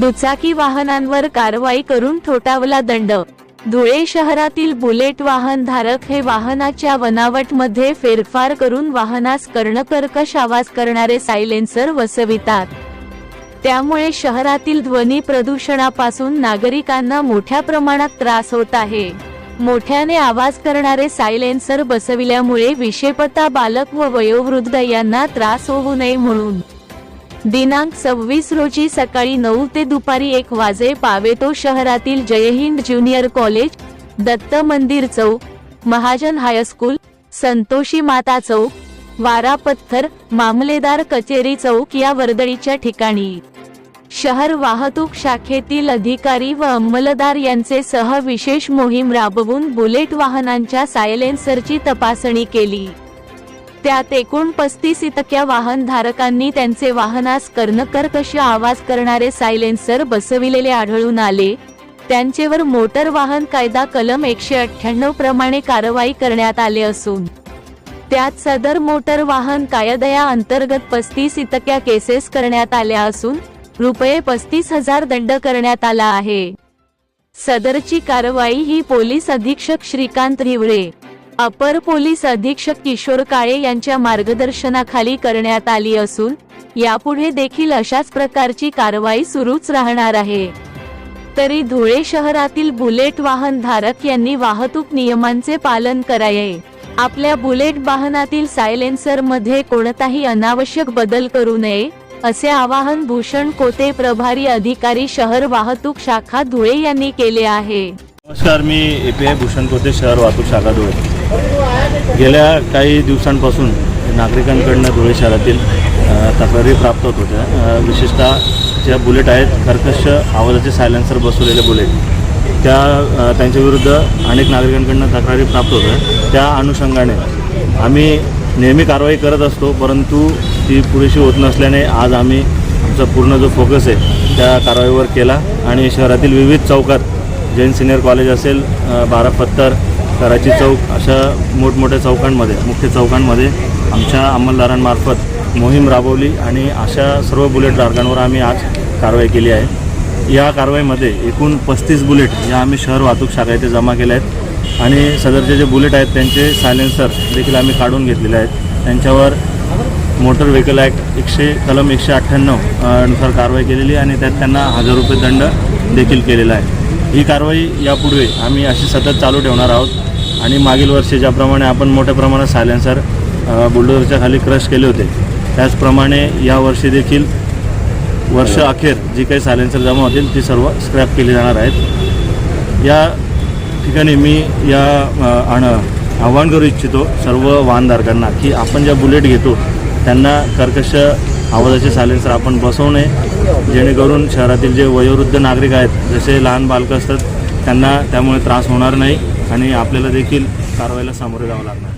दुचाकी वाहनांवर कारवाई करून ठोठावला दंड. धुळे शहरातील बुलेट वाहन धारक हे वाहनाच्या बनावटमध्ये फेरफार करून वाहनास कर्णकर्कश आवाज करणारे सायलेन्सर वसवितात. त्यामुळे शहरातील ध्वनी प्रदूषणापासून नागरिकांना मोठ्या प्रमाणात त्रास होत आहे. मोठ्याने आवाज करणारे सायलेन्सर बसविल्यामुळे विषेपता बालक व वयोवृद्ध यांना त्रास होऊ नये म्हणून दिनांक सव्वीस रोजी सकाळी नऊ ते दुपारी एक वाजे पावेतो शहरातील जयहिंद ज्युनियर कॉलेज दत्त मंदिर चौक महाजन हायस्कूल संतोषी माता चौक वारा पत्थर मामलेदार कचेरी चौक या वर्दळीच्या ठिकाणी. शहर वाहतूक शाखेतील अधिकारी व अंमलदार यांचे सह विशेष मोहीम राबवून बुलेट वाहनांच्या सायलेन्सरची तपासणी केली. त्यात एकूण पस्तीस इतक्या वाहन धारकांनी त्यांचे वाहनास कर्णकर्कश आवाज करणारे सायलेन्सर बसविलेले आढळून आले. त्यांचेवर मोटर वाहन कायदा कलम एकशे अठ्ठ्याण्णव प्रमाणे कारवाई करण्यात आले असून त्यात सदर मोटर वाहन कायदया अंतर्गत पस्तीस इतक्या केसेस करण्यात आल्या असून रुपये पस्तीस हजार दंड करण्यात आला आहे. सदरची कारवाई ही पोलीस अधीक्षक श्रीकांत हिवरे अपर पोलीस अधीक्षक किशोर काळे यांच्या मार्गदर्शनाखाली करण्यात आली असून यापुढे देखील अशाच प्रकारची कारवाई सुरूच राहणार आहे. तरी धुळे शहरातील बुलेट वाहन धारक यांनी वाहतूक नियमांचे पालन करावे आपल्या बुलेट वाहनातील सायलेन्सरमध्ये कोणताही अनावश्यक बदल करू नये असे आवाहन भूषण कोते प्रभारी अधिकारी शहर वाहतूक शाखा धुळे यांनी केले आहे. नमस्कार मी A P I Bhushan Kote शहर वाहतूक शाखा धुळे. गेल्या काही दिवसांपासून नागरिकांकडनं धुळे शहरातील तक्रारी प्राप्त होत होत्या. विशेषतः ज्या बुलेट आहेत कर्कश आवाजाचे सायलेन्सर बसवलेले बुलेट त्या त्यांच्याविरुद्ध अनेक नागरिकांकडनं तक्रारी प्राप्त होत्या. त्या अनुषंगाने आम्ही नेहमी कारवाई करत असतो परंतु ती पुरेशी होत नसल्याने आज आम्ही आमचा पूर्ण जो फोकस आहे त्या कारवाईवर केला. आणि शहरातील विविध चौकात जैन सिनियर कॉलेज असेल बारा पत्तर कराची चौक अशा मोठमोठ्या चौकांमध्ये मुख्य चौकांमध्ये आमच्या अंमलदारांमार्फत मोहीम राबवली आणि अशा सर्व बुलेट धारकांवर आम्ही आज कारवाई केली आहे. या कारवाईमध्ये एकूण पस्तीस बुलेट या आम्ही शहर वाहतूक शाखा येथे जमा केल्या आहेत आणि सदरचे जे बुलेट आहेत त्यांचे सायलेन्सर देखील आम्ही काढून घेतलेले आहेत. त्यांच्यावर मोटर व्हेकल ॲक्ट एकशे कलम एकशे अठ्ठ्याण्णवनुसार कारवाई केलेली आणि त्यात त्यांना हजार रुपये दंड देखील केलेला आहे. ही कारवाई यापुढे आम्ही अशी सतत चालू ठेवणार आहोत. आणि मागील वर्षी ज्याप्रमाणे आपण मोठ्या प्रमाणात सायलेन्सर बुलडोजरच्या खाली क्रश केले होते त्याचप्रमाणे यावर्षी देखील वर्ष अखेर जी काही सायलेन्सर जमा होतील ती सर्व स्क्रॅप केली जाणार आहेत. या ठिकाणी मी या आणि आव्हान करू इच्छितो सर्व वाहनधारकांना की आपण ज्या बुलेट घेतो त्यांना कर्कश आवाजाचे सायलेन्सर आपण बसवू नये. जेणेकरून शहरातील जे वयोवृद्ध नागरिक आहेत जसे लहान बालकं असतात त्यांना त्यामुळे त्रास होणार नाही आणि आपल्याला देखील कारवाईला सामोरे जावं लागणार.